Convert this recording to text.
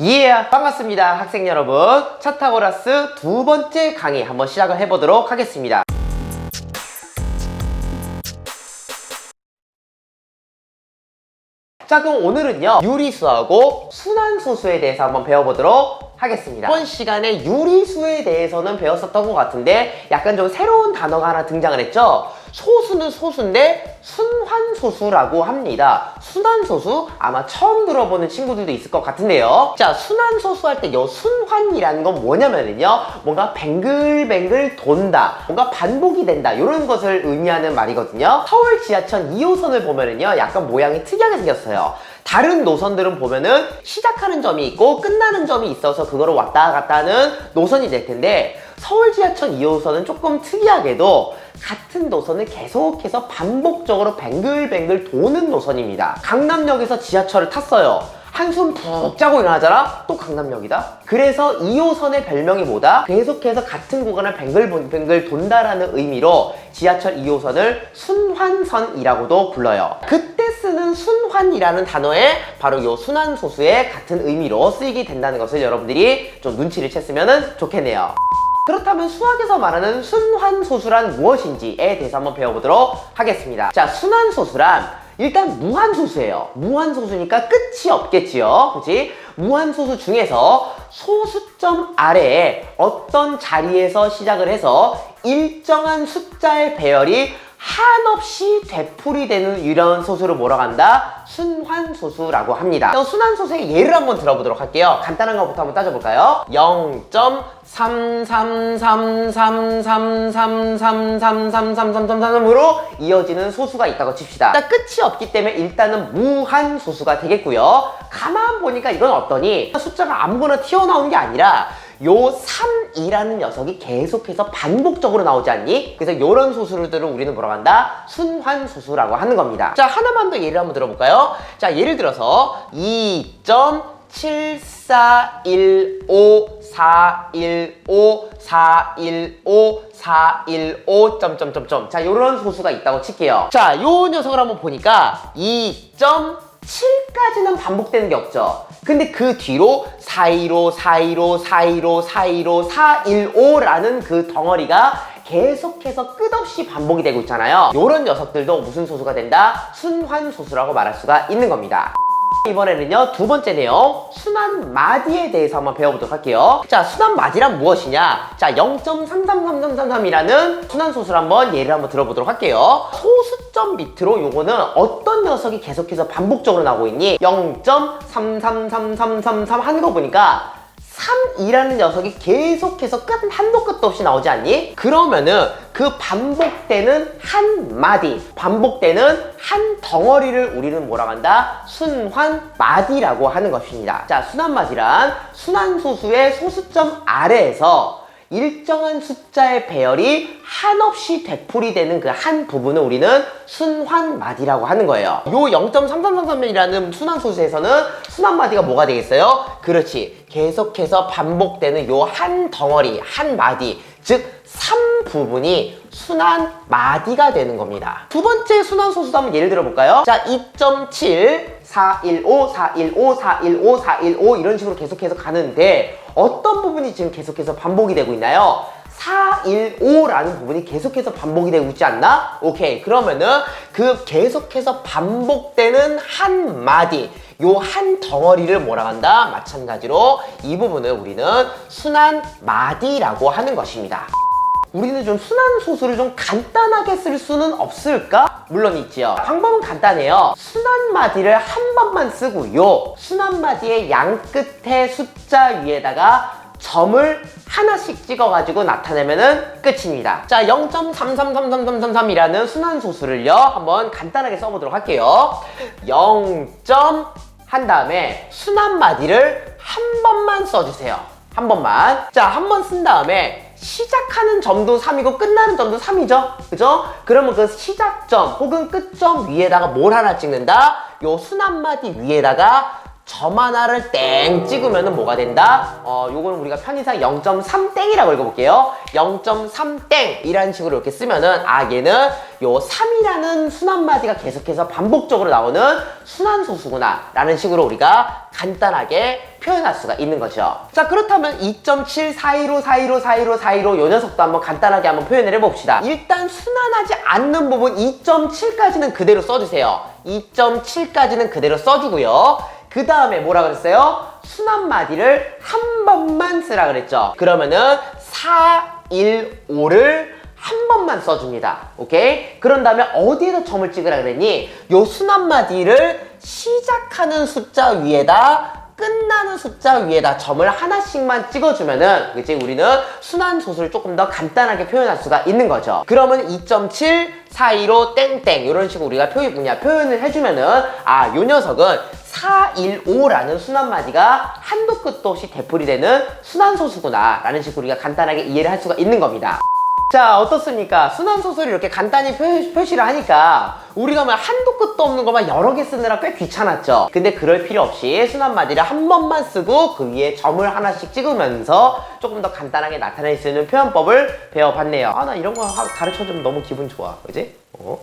예, 반갑습니다. 학생 여러분. 차타고라스 두 번째 강의 한번 시작을 해보도록 하겠습니다. 자, 그럼 오늘은요, 유리수하고 순환소수에 대해서 한번 배워보도록 하겠습니다. 이번 시간에 유리수에 대해서는 배웠었던 것 같은데, 약간 좀 새로운 단어가 하나 등장을 했죠? 소수는 소수인데, 순환소수라고 합니다. 순환소수? 아마 처음 들어보는 친구들도 있을 것 같은데요. 자, 순환소수 할 때 요 순환이라는 건 뭐냐면은요, 뭔가 뱅글뱅글 돈다, 뭔가 반복이 된다, 이런 것을 의미하는 말이거든요. 서울 지하철 2호선을 보면은요, 약간 모양이 특이하게 생겼어요. 다른 노선들은 보면은 시작하는 점이 있고 끝나는 점이 있어서 그거를 왔다 갔다 하는 노선이 될 텐데 서울 지하철 2호선은 조금 특이하게도 같은 노선을 계속해서 반복적으로 뱅글뱅글 도는 노선입니다. 강남역에서 지하철을 탔어요. 한숨 푹 자고 일어나잖아? 또 강남역이다? 그래서 2호선의 별명이 뭐다? 계속해서 같은 구간을 뱅글뱅글 돈다라는 의미로 지하철 2호선을 순환선이라고도 불러요. 그때 쓰는 순환이라는 단어에 바로 요 순환소수의 같은 의미로 쓰이게 된다는 것을 여러분들이 좀 눈치를 챘으면 좋겠네요. 그렇다면 수학에서 말하는 순환소수란 무엇인지에 대해서 한번 배워보도록 하겠습니다. 자, 순환소수란 일단 무한소수예요. 무한소수니까 끝이 없겠지요. 그치? 무한소수 중에서 소수점 아래에 어떤 자리에서 시작을 해서 일정한 숫자의 배열이 한없이 되풀이되는 이런 소수를 뭐라고 한다? 순환소수라고 합니다. 순환소수의 예를 한번 들어보도록 할게요. 간단한 것부터 한번 따져볼까요? 0.33333333333333으로 이어지는 소수가 있다고 칩시다. 일단 끝이 없기 때문에 일단은 무한소수가 되겠고요. 가만 보니까 이건 어떠니? 숫자가 아무거나 튀어나오는 게 아니라 요 3이라는 녀석이 계속해서 반복적으로 나오지 않니? 그래서 이런 소수들을 우리는 뭐라고 한다? 순환소수라고 하는 겁니다. 자, 하나만 더 예를 한번 들어볼까요? 자, 예를 들어서 2.7415415415415415 점점점점 자, 요런 소수가 있다고 칠게요. 자, 요 녀석을 한번 보니까 2.7까지는 반복되는 게 없죠. 근데 그 뒤로 415, 415, 415, 415, 415라는 그 덩어리가 계속해서 끝없이 반복이 되고 있잖아요. 이런 녀석들도 무슨 소수가 된다? 순환소수라고 말할 수가 있는 겁니다. 이번에는요 두 번째 내용 순환 마디에 대해서 한번 배워보도록 할게요 자 순환 마디란 무엇이냐 자 0.333333이라는 순환 소수를 한번 예를 한번 들어보도록 할게요 소수 점 밑으로 요거는 어떤 녀석이 계속해서 반복적으로 나오고 있니 0.333333 하는 거 보니까 3이라는 녀석이 계속해서 끝 한도 끝도 없이 나오지 않니? 그러면은 그 반복되는 한 마디, 반복되는 한 덩어리를 우리는 뭐라고 한다? 순환 마디라고 하는 것입니다. 자, 순환 마디란 순환 소수의 소수점 아래에서 일정한 숫자의 배열이 한없이 되풀이되는 그 한 부분을 우리는 순환마디라고 하는 거예요. 요 0.3333이라는 순환소수에서는 순환마디가 뭐가 되겠어요? 그렇지. 계속해서 반복되는 요 한 덩어리, 한 마디, 즉 3부분이 순환 마디가 되는 겁니다. 두 번째 순환 소수도 한번 예를 들어볼까요? 자, 2.7 415, 415, 415, 415 이런 식으로 계속해서 가는데 어떤 부분이 지금 계속해서 반복이 되고 있나요? 415라는 부분이 계속해서 반복이 되고 있지 않나? 오케이. 그러면은 그 계속해서 반복되는 한 마디, 요 한 덩어리를 한다? 마찬가지로 이 부분을 우리는 순환 마디라고 하는 것입니다. 우리는 좀 순환 소수를 좀 간단하게 쓸 수는 없을까? 물론 있지요. 방법은 간단해요. 순환 마디를 한 번만 쓰고요. 순환 마디의 양 끝에 숫자 위에다가 점을 하나씩 찍어가지고 나타내면은 끝입니다. 자, 0.333333이라는 순환 소수를요, 한번 간단하게 써보도록 할게요. 0. 한 다음에 순환 마디를 한 번만 써주세요. 한 번만. 자, 한 번 쓴 다음에 시작하는 점도 3이고 끝나는 점도 3이죠? 그죠? 그러면 그 시작점 혹은 끝점 위에다가 뭘 하나 찍는다? 요 순환마디 위에다가 점 하나를 땡 찍으면 뭐가 된다? 어, 요거는 우리가 편의상 0.3땡이라고 읽어볼게요. 0.3땡! 이라는 식으로 이렇게 쓰면은, 아, 얘는 요 3이라는 순환마디가 계속해서 반복적으로 나오는 순환소수구나. 라는 식으로 우리가 간단하게 표현할 수가 있는 거죠. 자, 그렇다면 2.7, 415, 415, 415, 415 요 녀석도 한번 간단하게 한번 표현을 해봅시다. 일단 순환하지 않는 부분 2.7까지는 그대로 써주세요. 2.7까지는 그대로 써주고요. 그 다음에 뭐라 그랬어요? 순환마디를 한 번만 쓰라 그랬죠. 그러면은 4, 1, 5를 한 번만 써줍니다. 오케이? 그런 다음에 어디에다 점을 찍으라 그랬니? 요 순환마디를 시작하는 숫자 위에다 끝나는 숫자 위에다 점을 하나씩만 찍어주면은 그치 우리는 순환 소수를 조금 더 간단하게 표현할 수가 있는 거죠. 그러면 2.7 415 땡땡 이런 식으로 우리가 표현 뭐냐 표현을 해주면은 아 요 녀석은 415라는 순환마디가 한도 끝도 없이 되풀이 되는 순환소수구나 라는 식으로 우리가 간단하게 이해를 할 수가 있는 겁니다. 자 어떻습니까? 순환소수를 이렇게 간단히 표, 시 를 하니까 우리가 뭐 한도 끝도 없는 것만 여러 개 쓰느라 꽤 귀찮았죠 근데 그럴 필요 없이 순환마디를 한 번만 쓰고 그 위에 점을 하나씩 찍으면서 조금 더 간단하게 나타낼 수 있는 표현법을 배워봤네요 아 나 이런 거 하- 가르쳐주면 너무 기분 좋아 그지? 어?